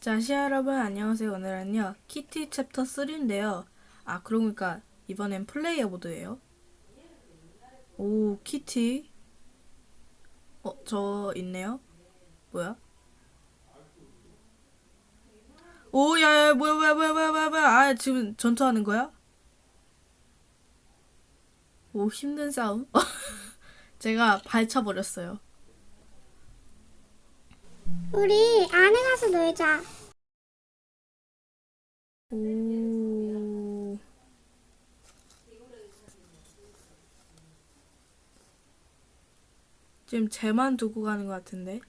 자, 시아 여러분 안녕하세요. 오늘은요 키티 챕터 3인데요. 아, 그러고 보니까 이번엔 플레이어 모드예요. 오, 키티. 어, 저 있네요. 뭐야? 오, 야, 야, 뭐야, 뭐야, 뭐야, 뭐야, 뭐야, 뭐야. 아, 지금 전투하는 거야? 오, 힘든 싸움. 제가 발차 버렸어요. 우리 안에 가서 놀자. 오. 지금 쟤만 두고 가는 것 같은데.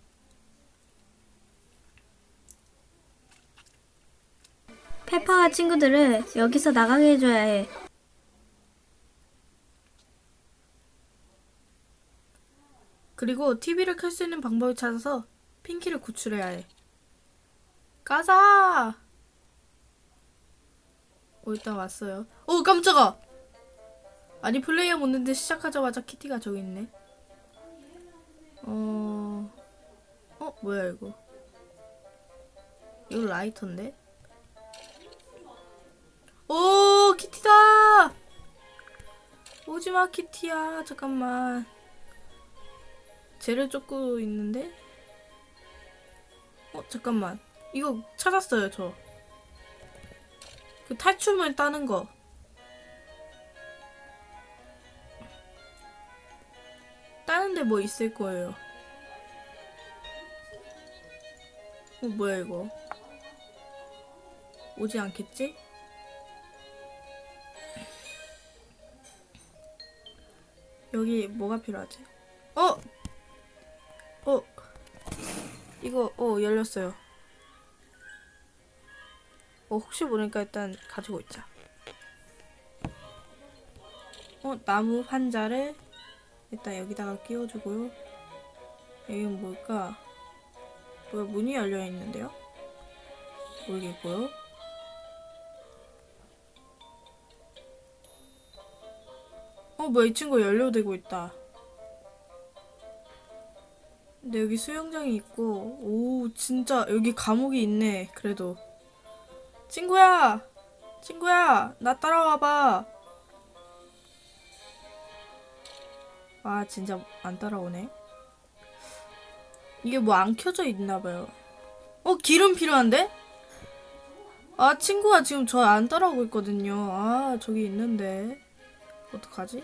페퍼와 친구들을 여기서 나가게 해줘야 해. 그리고 TV를 켤 수 있는 방법을 찾아서 핑키를 구출해야 해. 가자! 오, 일단 왔어요. 오, 깜짝아! 아니, 플레이어 못는데 시작하자마자 키티가 저기 있네. 어, 어, 뭐야, 이거. 이거 라이터인데? 오, 키티다! 오지마, 키티야. 잠깐만. 쟤를 쫓고 있는데? 어, 잠깐만. 이거 찾았어요, 저. 그 탈출물 따는 거. 따는데 뭐 있을 거예요. 어, 뭐야, 이거. 오지 않겠지? 여기 뭐가 필요하지? 어! 어, 이거, 어, 열렸어요. 어, 혹시 모르니까 일단 가지고 있자. 어, 나무 판자를 일단 여기다가 끼워주고요. 여기는 뭘까? 뭐야, 문이 열려 있는데요? 모르겠고요. 어, 뭐야, 이 친구 연료되고 있다. 근데 여기 수영장이 있고, 오, 진짜, 여기 감옥이 있네, 그래도. 친구야! 친구야! 나 따라와봐! 아, 진짜 안 따라오네. 이게 뭐 안 켜져 있나봐요. 어, 기름 필요한데? 아, 친구가 지금 저 안 따라오고 있거든요. 아, 저기 있는데. 어떡하지?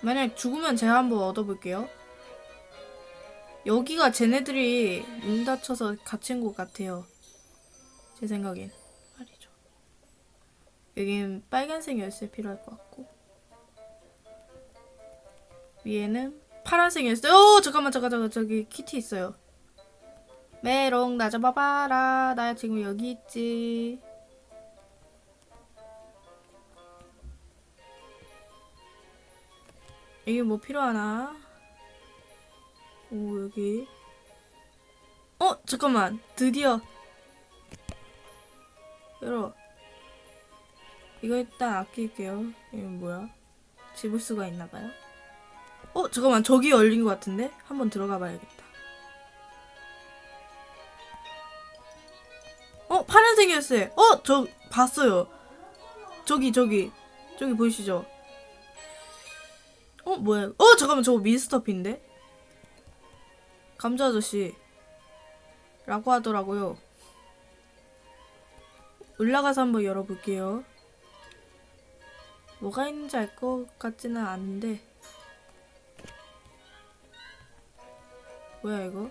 만약 죽으면 제가 한번 얻어볼게요. 여기가 쟤네들이 문 닫혀서 갇힌 곳 같아요. 제 생각엔. 말이죠. 여긴 빨간색 열쇠 필요할 것 같고. 위에는 파란색 열쇠. 오! 잠깐만, 잠깐, 잠깐. 저기 키티 있어요. 메롱, 나 잡아봐라. 나 지금 여기 있지. 이게 뭐 필요하나? 오, 여기. 어, 잠깐만. 드디어. 열어. 이거 일단 아낄게요. 이건 뭐야? 집을 수가 있나봐요. 어, 잠깐만. 저기 열린 것 같은데? 한번 들어가 봐야겠다. 어, 파란색이었어요. 어, 저, 봤어요. 저기, 저기. 저기 보이시죠? 어 뭐야? 어 잠깐만 저거 미스터피인데? 감자 아저씨 라고 하더라고요. 올라가서 한번 열어볼게요. 뭐가 있는지 알 것 같지는 않은데 뭐야 이거?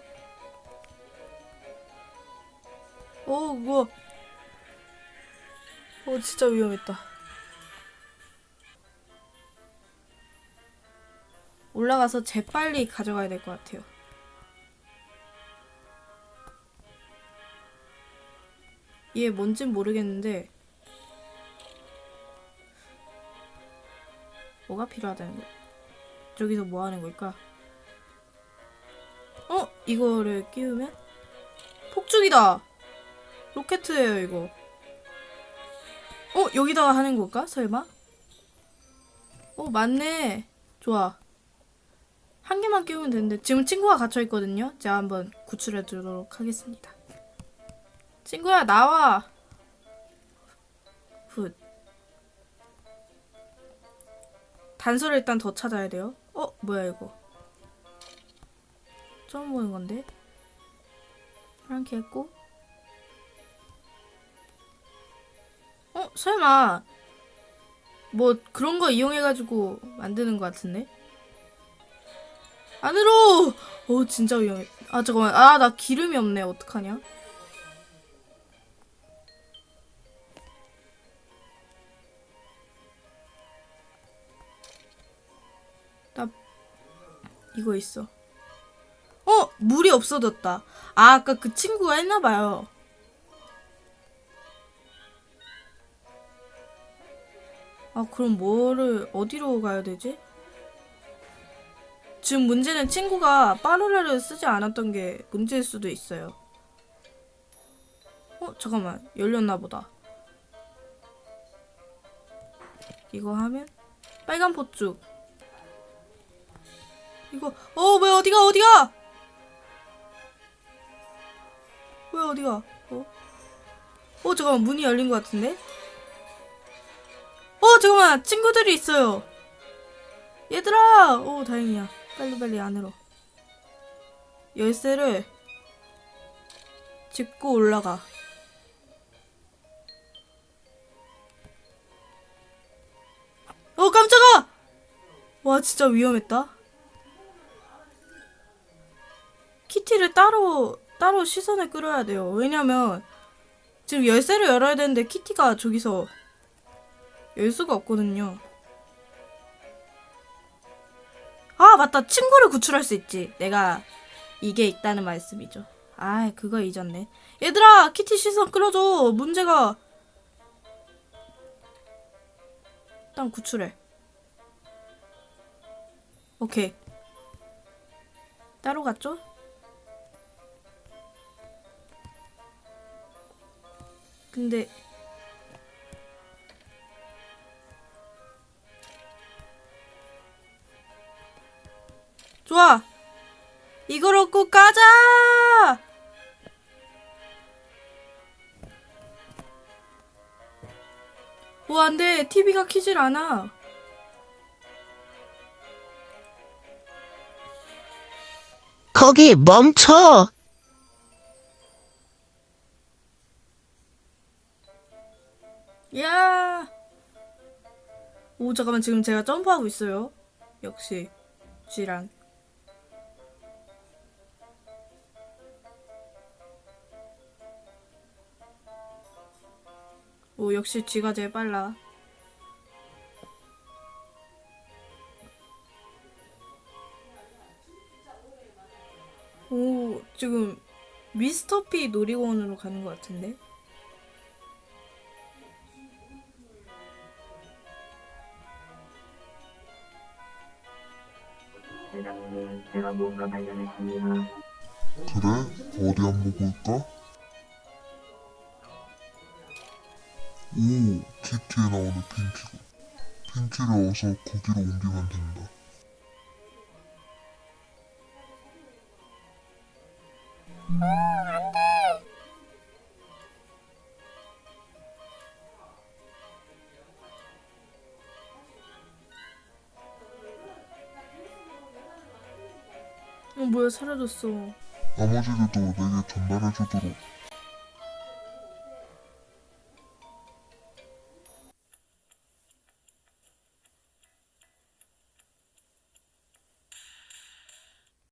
오 뭐? 오 진짜 위험했다. 올라가서 재빨리 가져가야 될 것 같아요. 얘 뭔진 모르겠는데 뭐가 필요하다는 거야? 저기서 뭐 하는 걸까? 어? 이거를 끼우면? 폭죽이다! 로켓이에요 이거. 어? 여기다가 하는 걸까? 설마? 어 맞네. 좋아. 한 개만 끼우면 되는데 지금 친구가 갇혀 있거든요. 제가 한번 구출해 주도록 하겠습니다. 친구야 나와. 훗. 단서를 일단 더 찾아야 돼요. 어 뭐야 이거? 처음 보는 건데. 프랑키 했고. 어 설마 뭐 그런 거 이용해가지고 만드는 것 같은데? 안으로! 어 진짜 위험해. 아 잠깐만. 아 나 기름이 없네. 어떡하냐? 이거 있어. 어 물이 없어졌다. 아 아까 그 친구가 했나봐요. 아 그럼 뭐를 어디로 가야 되지? 지금 문제는 친구가 빠르르를 쓰지 않았던 게 문제일 수도 있어요. 어 잠깐만 열렸나 보다. 이거 하면 빨간 포쭉. 이거 어 뭐야 어디가 어디가? 왜 어디가? 어? 어 잠깐만 문이 열린 것 같은데? 어 잠깐만 친구들이 있어요. 얘들아! 오 다행이야. 빨리빨리 안으로. 열쇠를 짚고 올라가. 어 깜짝아! 와 진짜 위험했다. 따로 따로 시선을 끌어야 돼요. 왜냐면 지금 열쇠를 열어야 되는데 키티가 저기서 열 수가 없거든요. 아 맞다 친구를 구출할 수 있지. 내가 이게 있다는 말씀이죠. 아 그거 잊었네. 얘들아 키티 시선 끌어줘. 문제가 일단 구출해. 오케이. 따로 갔죠? 근데 좋아. 이걸 얻고 가자. 오, 안 돼. TV가 키질 않아. 거기 멈춰! 야! 오, 잠깐만. 지금 제가 점프하고 있어요. 역시. 쥐랑. 오, 역시 쥐가 제일 빨라. 오, 지금 미스터 피 놀이공원으로 가는 것 같은데? 그래? 어디 한번 볼까? 오, 키티에 나오는 핑키고. 핑키를 어서 거기로 옮기면 된다. 어, 뭐야, 사라졌어. 나머지들도 내게 전달해주도록